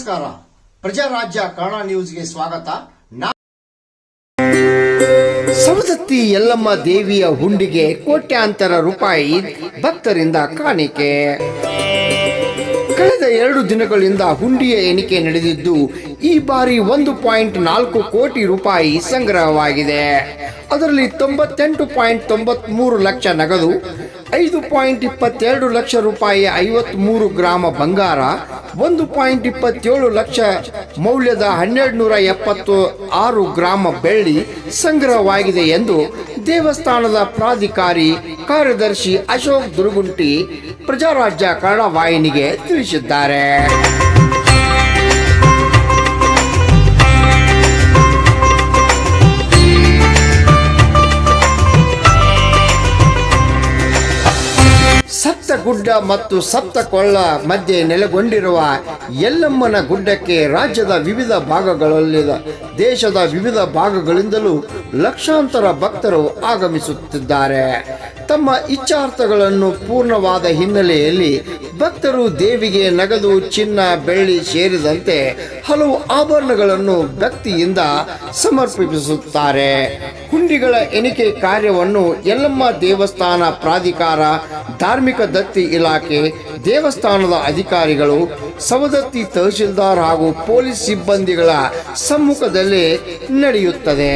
ನಮಸ್ಕಾರ. ಪ್ರಜಾರಾಜ್ಯ ಕನ್ನಡ ನ್ಯೂಸ್ಗೆ ಸ್ವಾಗತ. ಸವದತ್ತಿ ಯಲ್ಲಮ್ಮ ದೇವಿಯ ಹುಂಡಿಗೆ ಕೋಟ್ಯಾಂತರ ರೂಪಾಯಿ ಭಕ್ತರಿಂದ ಕಾಣಿಕೆ. ಕಳೆದ ಎರಡು ದಿನಗಳಿಂದ ಹುಂಡಿಯ ಎಣಿಕೆ ನಡೆದಿದ್ದು, ಈ ಬಾರಿ ಒಂದು ಪಾಯಿಂಟ್ ನಾಲ್ಕು ಕೋಟಿ ರೂಪಾಯಿ ಸಂಗ್ರಹವಾಗಿದೆ. ಅದರಲ್ಲಿ ತೊಂಬತ್ತೆಂಟು ಪಾಯಿಂಟ್ ತೊಂಬತ್ಮೂರು ಲಕ್ಷ ನಗದು, ಐದು ಪಾಯಿಂಟ್ ಇಪ್ಪತ್ತೆರಡು ಲಕ್ಷ ರೂಪಾಯಿ ಐವತ್ಮೂರು ಗ್ರಾಮ ಬಂಗಾರ, ಒಂದು ಪಾಯಿಂಟ್ ಇಪ್ಪತ್ತೇಳು ಲಕ್ಷ ಮೌಲ್ಯದ ಹನ್ನೆರಡು ನೂರ ಎಪ್ಪತ್ತು ಆರು ಗ್ರಾಮ ಬೆಳ್ಳಿ ಸಂಗ್ರಹವಾಗಿದೆ ಎಂದು ದೇವಸ್ಥಾನದ ಪ್ರಾಧಿಕಾರಿ ಕಾರ್ಯದರ್ಶಿ ಅಶೋಕ್ ದುರುಗುಂಟಿ ಪ್ರಜಾರಾಜ್ಯ ಕನ್ನಡ ವಾಹಿನಿಗೆ ತಿಳಿಸಿದ್ದಾರೆ. ಗುಡ್ಡ ಮತ್ತು ಸಪ್ತ ಕೊಳ್ಳ ಮಧ್ಯೆ ನೆಲೆಗೊಂಡಿರುವ ಯಲ್ಲಮ್ಮನ ಗುಡ್ಡಕ್ಕೆ ರಾಜ್ಯದ ವಿವಿಧ ಭಾಗಗಳಲ್ಲಿ ದೇಶದ ವಿವಿಧ ಭಾಗಗಳಿಂದಲೂ ಲಕ್ಷಾಂತರ ಭಕ್ತರು ಆಗಮಿಸುತ್ತಿದ್ದಾರೆ. ತಮ್ಮ ಇಚ್ಛಾರ್ಥಗಳನ್ನು ಪೂರ್ಣವಾದ ಹಿನ್ನೆಲೆಯಲ್ಲಿ ಭಕ್ತರು ದೇವಿಗೆ ನಗದು ಚಿನ್ನ, ಬೆಳ್ಳಿ ಸೇರಿದಂತೆ ಹಲವು ಆಭರಣಗಳನ್ನು ಭಕ್ತಿಯಿಂದ ಸಮರ್ಪಿಸುತ್ತಾರೆ. ಹುಂಡಿಗಳ ಎಣಿಕೆ ಕಾರ್ಯವನ್ನು ಯಲ್ಲಮ್ಮ ದೇವಸ್ಥಾನ ಪ್ರಾಧಿಕಾರ, ಧಾರ್ಮಿಕ ದತ್ತಿ ಇಲಾಖೆ, ದೇವಸ್ಥಾನದ ಅಧಿಕಾರಿಗಳು, ಸವದತ್ತಿ ತಹಶೀಲ್ದಾರ್ ಹಾಗೂ ಪೊಲೀಸ್ ಸಿಬ್ಬಂದಿಗಳ ಸಮ್ಮುಖದಲ್ಲಿ ನಡೆಯುತ್ತದೆ.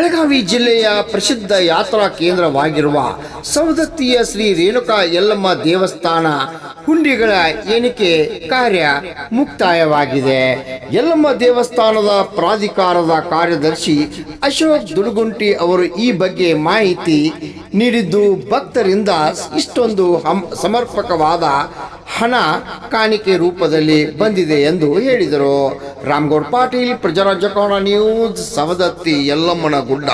ಬೆಳಗಾವಿ ಜಿಲ್ಲೆಯ ಪ್ರಸಿದ್ಧ ಯಾತ್ರಾ ಕೇಂದ್ರವಾಗಿರುವ ಸವದತ್ತಿಯ ಶ್ರೀ ರೇಣುಕಾ ಯಲ್ಲಮ್ಮ ದೇವಸ್ಥಾನ ಹುಂಡಿಗಳ ಎಣಿಕೆ ಕಾರ್ಯ ಮುಕ್ತಾಯವಾಗಿದೆ. ಯಲ್ಲಮ್ಮ ದೇವಸ್ಥಾನದ ಪ್ರಾಧಿಕಾರದ ಕಾರ್ಯದರ್ಶಿ ಅಶೋಕ್ ದುಡುಗುಂಟಿ ಅವರು ಈ ಬಗ್ಗೆ ಮಾಹಿತಿ ನೀಡಿದ್ದು ಭಕ್ತರಿಂದ ಇಷ್ಟೊಂದು ಸಮರ್ಪಕವಾದ ಹಣ ಕಾಣಿಕೆ ರೂಪದಲ್ಲಿ ಬಂದಿದೆ ಎಂದು ಹೇಳಿದರು. ರಾಮ್ಗೌಡ್ ಪಾಟೀಲ್ ಪ್ರಜಾರಾಜ್ಯ ನ್ಯೂಸ್ ಸವದತ್ತಿ ಯಲ್ಲಮ್ಮನ ಗುಡ್ಡ.